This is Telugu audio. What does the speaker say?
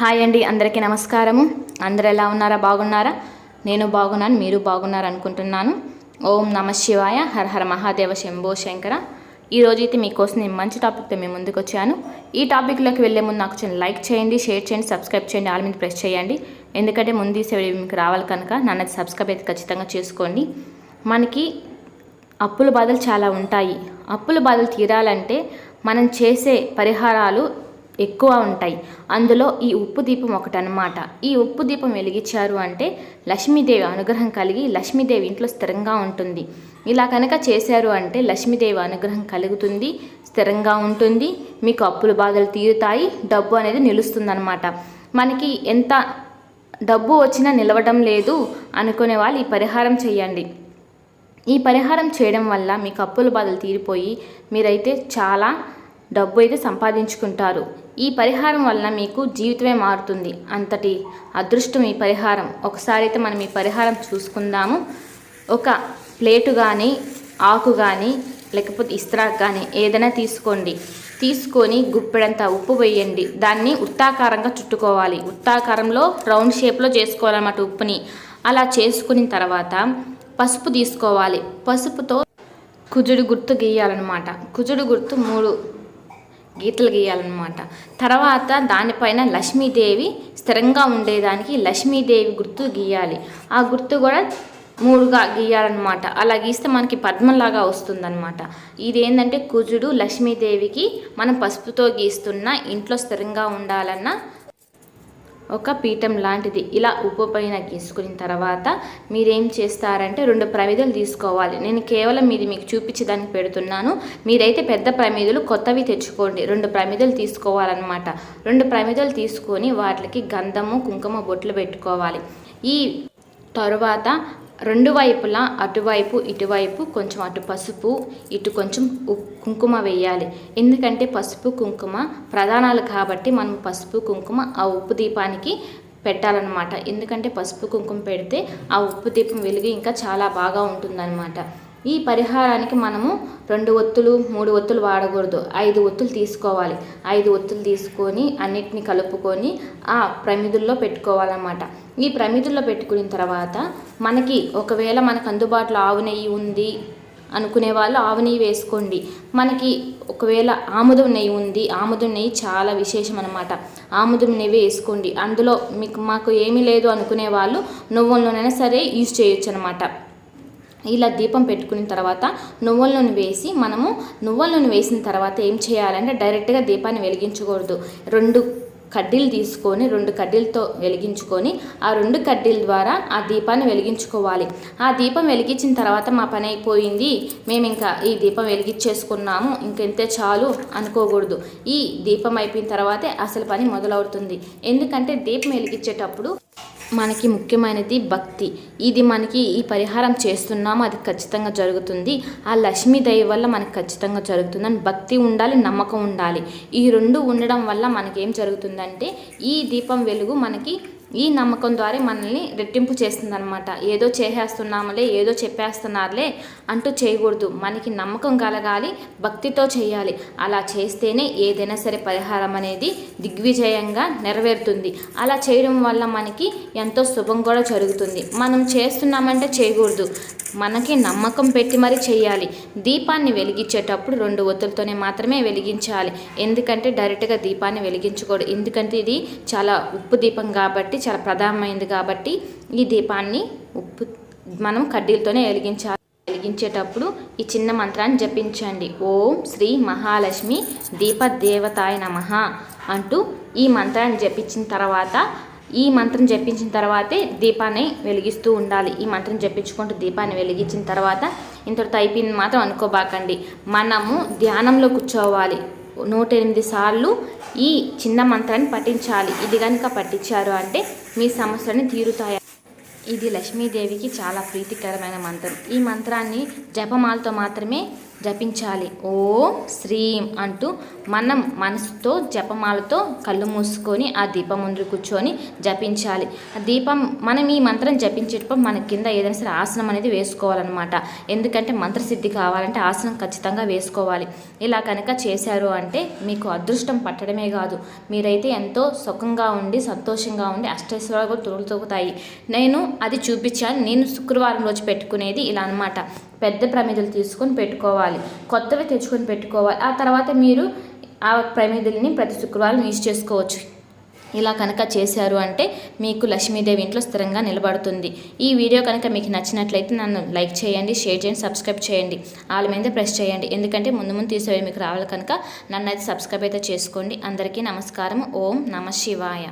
హాయ్ అండి అందరికీ నమస్కారము. అందరు ఎలా ఉన్నారా? బాగున్నారా? నేను బాగున్నాను మీరు బాగున్నారు అనుకుంటున్నాను. ఓం నమ శివాయ హర హర మహాదేవ శంభో శంకర. ఈరోజు అయితే మీకోసం నేను మంచి టాపిక్తో మేము ముందుకు వచ్చాను. ఈ టాపిక్లోకి వెళ్ళే ముందు నాకు చిన్న లైక్ చేయండి షేర్ చేయండి సబ్స్క్రైబ్ చేయండి ఆల్ మీద ప్రెస్ చేయండి. ఎందుకంటే ముందు తీసే వీడియో మీకు రావాలి కనుక నన్ను సబ్స్క్రైబ్ అయితే ఖచ్చితంగా చేసుకోండి. మనకి అప్పుల బాధలు చాలా ఉంటాయి. అప్పుల బాధలు తీరాలంటే మనం చేసే పరిహారాలు ఎక్కువ ఉంటాయి. అందులో ఈ ఉప్పు దీపం ఒకటనమాట ఈ ఉప్పు దీపం వెలిగించారు అంటే లక్ష్మీదేవి అనుగ్రహం కలిగి లక్ష్మీదేవి ఇంట్లో స్థిరంగా ఉంటుంది. ఇలా కనుక చేశారు అంటే లక్ష్మీదేవి అనుగ్రహం కలుగుతుంది స్థిరంగా ఉంటుంది మీకు అప్పుల బాధలు తీరుతాయి డబ్బు అనేది నిలుస్తుందనమాట మనకి ఎంత డబ్బు వచ్చినా నిలవడం లేదు అనుకునే వాళ్ళు ఈ పరిహారం చేయండి. ఈ పరిహారం చేయడం వల్ల మీకు అప్పుల బాధలు తీరిపోయి మీరైతే చాలా డబ్బు అయితే సంపాదించుకుంటారు. ఈ పరిహారం వలన మీకు జీవితమే మారుతుంది. అంతటి అదృష్టం ఈ పరిహారం. ఒకసారి అయితే మనం ఈ పరిహారం చూసుకుందాము. ఒక ప్లేటు కానీ ఆకు కానీ లేకపోతే ఇస్త్రాక్ కానీ ఏదైనా తీసుకోండి. తీసుకొని గుప్పెడంత ఉప్పు వేయండి. దాన్ని ఉత్తాకారంగా చుట్టుకోవాలి. ఉత్తాకారంలో రౌండ్ షేప్లో చేసుకోవాలన్నమాట ఉప్పుని. అలా చేసుకున్న తర్వాత పసుపు తీసుకోవాలి. పసుపుతో కుజుడు గుర్తు గీయాలన్నమాట. కుజుడు గుర్తు మూడు గీతలు గీయాలన్నమాట. తర్వాత దానిపైన లక్ష్మీదేవి స్థిరంగా ఉండేదానికి లక్ష్మీదేవి గుర్తు గీయాలి. ఆ గుర్తు కూడా మూడుగా గీయాలన్నమాట. అలా గీస్తే మనకి పద్మంలాగా వస్తుందన్నమాట. ఇదేంటంటే కుజుడు లక్ష్మీదేవికి మనం పసుపుతో గీస్తున్న ఇంట్లో స్థిరంగా ఉండాలన్న ఒక పీఠం లాంటిది. ఇలా ఉప్పు పైన గీసుకున్న తర్వాత మీరేం చేస్తారంటే రెండు ప్రమిదలు తీసుకోవాలి. నేను కేవలం ఇది మీకు చూపించడానికి పెడుతున్నాను. మీరైతే పెద్ద ప్రమిదలు కొత్తవి తెచ్చుకోండి. రెండు ప్రమిదలు తీసుకోవాలన్నమాట. రెండు ప్రమిదలు తీసుకొని వాటికి గంధము కుంకుమ బొట్లు పెట్టుకోవాలి. ఈ తరువాత రెండు వైపులా అటువైపు ఇటువైపు కొంచెం అటు పసుపు ఇటు కొంచెం కుంకుమ వేయాలి. ఎందుకంటే పసుపు కుంకుమ ప్రధానాలు కాబట్టి మనం పసుపు కుంకుమ ఆ ఉప్పు దీపానికి పెట్టాలన్నమాట. ఎందుకంటే పసుపు కుంకుమ పెడితే ఆ ఉప్పు దీపం వెలుగు ఇంకా చాలా బాగా ఉంటుందన్నమాట. ఈ పరిహారానికి మనము రెండు ఒత్తులు మూడు ఒత్తులు వాడకూడదు. ఐదు ఒత్తులు తీసుకోవాలి. ఐదు ఒత్తులు తీసుకొని అన్నిటిని కలుపుకొని ఆ ప్రమిదుల్లో పెట్టుకోవాలన్నమాట. ఈ ప్రమిదుల్లో పెట్టుకున్న తర్వాత మనకి ఒకవేళ మనకు అందుబాటులో ఆవు నెయ్యి ఉంది అనుకునే వాళ్ళు ఆవు నెయ్యి వేసుకోండి. మనకి ఒకవేళ ఆముదం నెయ్యి ఉంది ఆముదం నెయ్యి చాలా విశేషం అనమాట ఆముదం నెయ్యి వేసుకోండి. అందులో మీకు మాకు ఏమీ లేదు అనుకునే వాళ్ళు నువ్వుల నూనెైనా సరే యూజ్ చేయొచ్చు అనమాట ఇలా దీపం పెట్టుకున్న తర్వాత నువ్వుల నూనె వేసి మనము నువ్వుల నూనె వేసిన తర్వాత ఏం చేయాలంటే డైరెక్ట్గా దీపాన్ని వెలిగించకూడదు. రెండు కడ్డీలు తీసుకొని రెండు కడ్డీలతో వెలిగించుకొని ఆ రెండు కడ్డీల ద్వారా ఆ దీపాన్ని వెలిగించుకోవాలి. ఆ దీపం వెలిగించిన తర్వాత మా పని అయిపోయింది. మేము ఇంకా ఈ దీపం వెలిగించేసుకున్నాము. ఇంకెంతే చాలు అనుకోకూడదు. ఈ దీపం అయిపోయిన తర్వాతే అసలు పని మొదలవుతుంది. ఎందుకంటే దీపం వెలిగించేటప్పుడు మనకి ముఖ్యమైనది భక్తి. ఇది మనకి ఈ పరిహారం చేస్తున్నాము అది ఖచ్చితంగా జరుగుతుంది. ఆ లక్ష్మీ దయ వల్ల మనకి ఖచ్చితంగా జరుగుతుందని భక్తి ఉండాలి నమ్మకం ఉండాలి. ఈ రెండు ఉండడం వల్ల మనకేం జరుగుతుందంటే ఈ దీపం వెలుగు మనకి ఈ నమ్మకం ద్వారా మనల్ని రెట్టింపు చేస్తుందన్నమాట. ఏదో చేసేస్తున్నాములే ఏదో చెప్పేస్తున్నారులే అంటూ చేయకూడదు. మనకి నమ్మకం కలగాలి భక్తితో చేయాలి. అలా చేస్తేనే ఏదైనా సరే పరిహారం అనేది దిగ్విజయంగా నెరవేరుతుంది. అలా చేయడం వల్ల మనకి ఎంతో శుభం కూడా జరుగుతుంది. మనం చేస్తున్నామంటే చేయకూడదు. మనకి నమ్మకం పెట్టి మరి చేయాలి దీపాన్ని వెలిగించేటప్పుడు రెండు ఒత్తులతోనే మాత్రమే వెలిగించాలి. ఎందుకంటే డైరెక్ట్గా దీపాన్ని వెలిగించకూడదు ఎందుకంటే ఇది చాలా ఉప్పు దీపం కాబట్టి చాలా ప్రధానమైనది కాబట్టి ఈ దీపాన్ని ఉప్పు మనం కడ్డీలతోనే వెలిగించాలి. వెలిగించేటప్పుడు ఈ చిన్న మంత్రాన్ని జపించండి. ఓం శ్రీ మహాలక్ష్మి దీపదేవతాయ నమ అంటూ ఈ మంత్రాన్ని జపించిన తర్వాత ఈ మంత్రం జపించిన తర్వాతే దీపాన్ని వెలిగిస్తూ ఉండాలి. ఈ మంత్రం జపించుకుంటూ దీపాన్ని వెలిగించిన తర్వాత ఇంతటితో అయిపోయింది మాత్రం అనుకోబాకండి. మనము ధ్యానంలో కూర్చోవాలి. నూట ఎనిమిది సార్లు ఈ చిన్న మంత్రాన్ని పఠించాలి. ఇది కనుక పఠించారు అంటే మీ సమస్యని తీరుతాయి? ఇది లక్ష్మీదేవికి చాలా ప్రీతికరమైన మంత్రం. ఈ మంత్రాన్ని జపమాలతో మాత్రమే జపించాలి. ఓం శ్రీం అంటూ మనం మనసుతో జపమాలతో కళ్ళు మూసుకొని ఆ దీపం ముందు కూర్చొని జపించాలి. ఆ దీపం మనం ఈ మంత్రం జపించేటప్పుడు మన కింద ఏదైనా సరే ఆసనం అనేది వేసుకోవాలన్నమాట. ఎందుకంటే మంత్రసిద్ధి కావాలంటే ఆసనం ఖచ్చితంగా వేసుకోవాలి. ఇలా కనుక చేశారు అంటే మీకు అదృష్టం పట్టడమే కాదు. మీరైతే ఎంతో సుఖంగా ఉండి సంతోషంగా ఉండి అష్టైశ్వర్యాలు కూడా నేను అది చూపించాను. నేను శుక్రవారం రోజు పెట్టుకునేది ఇలా అనమాట పెద్ద ప్రమిదలు తీసుకొని పెట్టుకోవాలి. కొత్తవి తెచ్చుకొని పెట్టుకోవాలి. ఆ తర్వాత మీరు ఆ ప్రమిదల్ని ప్రతి శుక్రవారం యూజ్ చేసుకోవచ్చు. ఇలా కనుక చేశారు అంటే మీకు లక్ష్మీదేవి ఇంట్లో స్థిరంగా నిలబడుతుంది. ఈ వీడియో కనుక మీకు నచ్చినట్లయితే నన్ను లైక్ చేయండి షేర్ చేయండి సబ్స్క్రైబ్ చేయండి. వాళ్ళ మీద ప్రెస్ చేయండి. ఎందుకంటే ముందు ముందు తీసేవి మీకు రావాలి కనుక నన్ను అయితే సబ్స్క్రైబ్ అయితే చేసుకోండి. అందరికీ నమస్కారం ఓం నమ శివాయ.